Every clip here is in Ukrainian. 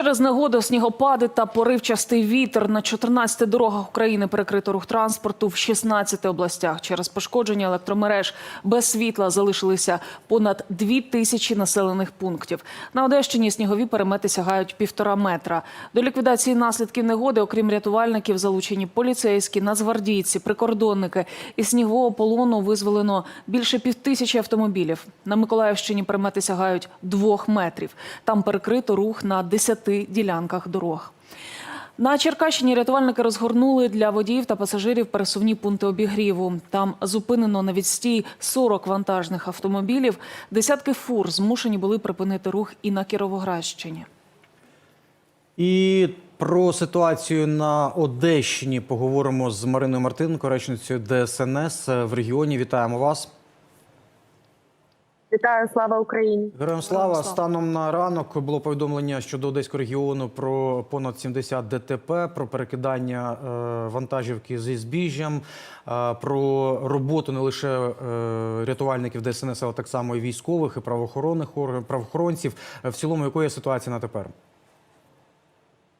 Через негоду, снігопади та поривчастий вітер на 14 дорогах України перекрито рух транспорту в 16 областях. Через пошкодження електромереж без світла залишилися понад 2 тисячі населених пунктів. На Одещині снігові перемети сягають півтора метра. До ліквідації наслідків негоди, окрім рятувальників, залучені поліцейські, нацгвардійці, прикордонники. Із снігового полону визволено більше півтисячі автомобілів. На Миколаївщині перемети сягають двох метрів. Там перекрито рух на 10 ділянках дорог. На Черкащині рятувальники розгорнули для водіїв та пасажирів пересувні пункти обігріву. Там зупинено на відстій 40 вантажних автомобілів. Десятки фур змушені були припинити рух і на Кіровоградщині. І про ситуацію на Одещині поговоримо з Мариною Мартиненко, речницею ДСНС в регіоні. Вітаємо вас. Вітаю, слава Україні! Героям слава. Слава. Станом на ранок було повідомлення щодо Одеського регіону про понад 70 ДТП, про перекидання е, вантажівки зі збіжжям, е, про роботу не лише е, рятувальників ДСНС, але так само і військових, і правоохоронних органів, правоохоронців. В цілому, якою є ситуація на тепер?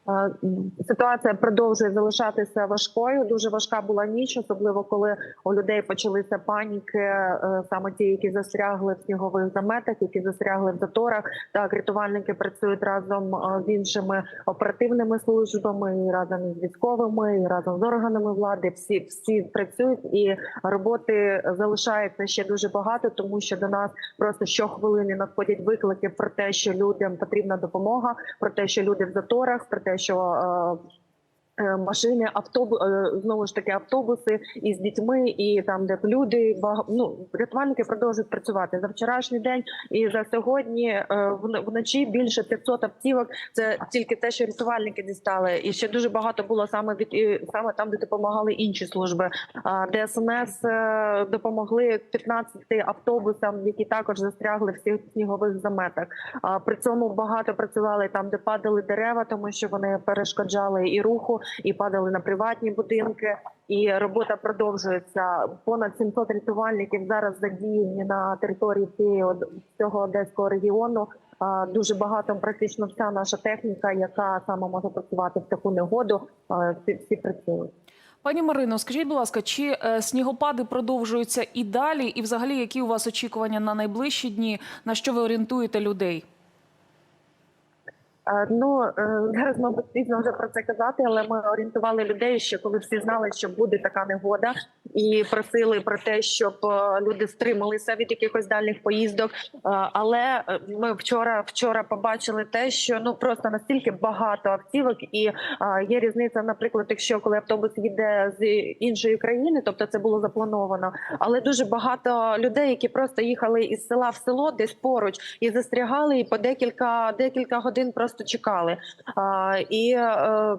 Е, Ситуація продовжує залишатися важкою. Дуже важка була ніч, особливо коли у людей почалися паніки, е, саме ті, які застрягли в снігових заметах, які застрягли в заторах. Так, рятувальники працюють разом е, з іншими оперативними службами, і разом із військовими, і разом з органами влади. Всі всі працюють, і роботи залишається ще дуже багато, тому що до нас просто щохвилини надходять виклики про те, що людям потрібна допомога, про те, що люди в заторах, про те, pressure машини, автобу е, знову ж таки автобуси із дітьми, і там, де люди ну, рятувальники продовжують працювати за вчорашній день і за сьогодні е, вночі більше 500 автівок. Це тільки те, що рятувальники дістали, і ще дуже багато було саме від саме там, де допомагали інші служби. ДСНС е, допомогли 15 автобусам, які також застрягли в всіх снігових заметах. При цьому багато працювали там, де падали дерева, тому що вони перешкоджали і руху, і падали на приватні будинки. І робота продовжується. Понад 700 рятувальників зараз задіяні на території цього одеського регіону. Дуже багато, практично вся наша техніка, яка саме може працювати в таку негоду. Всі, працюють. Пані Марино, скажіть, будь ласка, чи е, снігопади продовжуються і далі? І взагалі, які у вас очікування на найближчі дні? На що ви орієнтуєте людей? Е, Ну е, зараз, мабуть, пізно вже про це казати, але ми орієнтували людей ще коли всі знали, що буде така негода, і просили про те, щоб е, люди стрималися від якихось дальніх поїздок. Але ми вчора вчора побачили те, що ну просто настільки багато автівок, і є різниця, наприклад, якщо коли автобус їде з іншої країни, тобто це було заплановано, але дуже багато людей, які просто їхали із села в село, десь поруч, і застрягали, і по декілька декілька годин просто чекали. А, і е,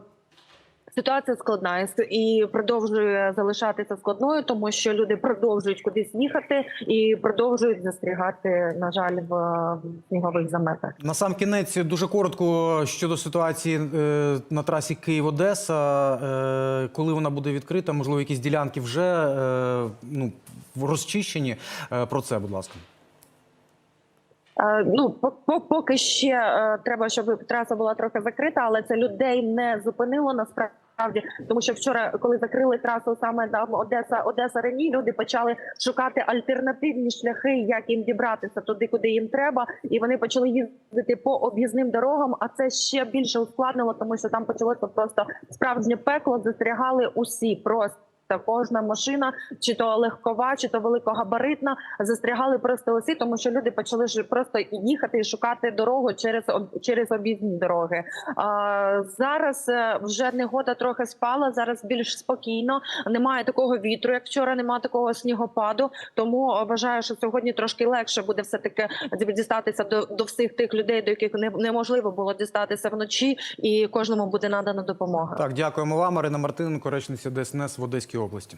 Ситуація складна і продовжує залишатися складною, тому що люди продовжують кудись їхати і продовжують застрягати, на жаль, в снігових заметах. На сам кінець дуже коротко щодо ситуації е, на трасі Київ-Одеса. Е, коли вона буде відкрита, можливо, якісь ділянки вже ну, розчищені. Про це, будь ласка. Е, Ну по- по- поки ще е, треба, щоб траса була трохи закрита, але це людей не зупинило насправді. Тому що вчора, коли закрили трасу саме там Одеса, Одеса Рені, люди почали шукати альтернативні шляхи, як їм дібратися туди, куди їм треба, і вони почали їздити по об'їзним дорогам. А це ще більше ускладнило, тому що там почалося просто справжнє пекло. Застрягали усі просто. Кожна машина, чи то легкова, чи то великогабаритна, застрягали просто усі, тому що люди почали просто їхати і шукати дорогу через через об'їзні дороги. А, зараз е, вже негода трохи спала. Зараз більш спокійно. Немає такого вітру, як вчора. Немає такого снігопаду. Тому вважаю, що сьогодні трошки легше буде все таки дістатися до, до всіх тих людей, до яких не, неможливо було дістатися вночі, і кожному буде надана допомога. Так, дякуємо вам, Марина Мартиненко, речниця ДСНС в Одеській області.